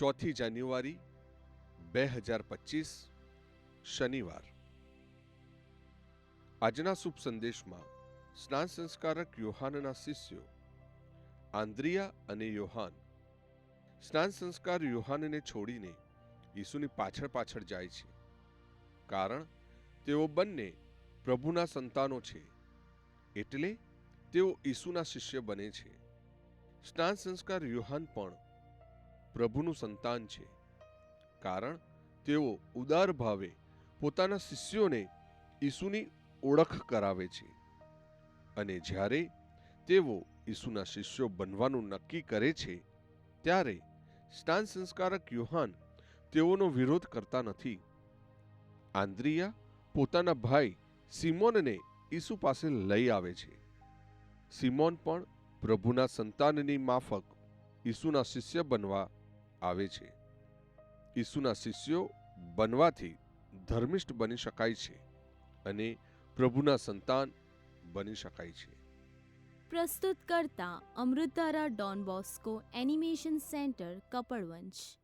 ચોથી જાન્યુઆરી બે હજાર પચીસ શનિવાર. આજના શુભ સંદેશમાં સ્નાન સંસ્કારક યોહાનના શિષ્યો આંદ્રિયા અને યોહાન. સ્નાન સંસ્કાર યોહાનને છોડીને ઈસુની પાછળ પાછળ જાય છે. કારણ તેઓ બંને પ્રભુના સંતાનો છે. એટલે તેઓ ઈસુના શિષ્ય બને છે. સ્નાન સંસ્કાર યુહાન પણ પ્રભુનું સંતાન છે. કારણ તેઓ ઉદાર ભાવે પોતાના શિષ્યોને ઈસુની ઓળખ કરાવે છે. અને જ્યારે તેઓ ઈસુના શિષ્યો બનવાનું નક્કી કરે છે, ત્યારે સ્નાન સંસ્કારક યુહાન તેઓનો વિરોધ કરતા નથી. આંદ્રિયા પોતાના ભાઈ સિમોનને ઈસુ પાસે લઈ આવે છે. સિમોન પણ પ્રભુના સંતાનની માફક ઈસુના શિષ્ય બનવા આવે છે. ઈસુના શિષ્યો બનવાથી ધર્મિષ્ઠ બની શકાય છે અને પ્રભુના સંતાન બની શકાય છે. પ્રસ્તુત કરતા અમૃતારા Don Bosco animation centre Kapadvanj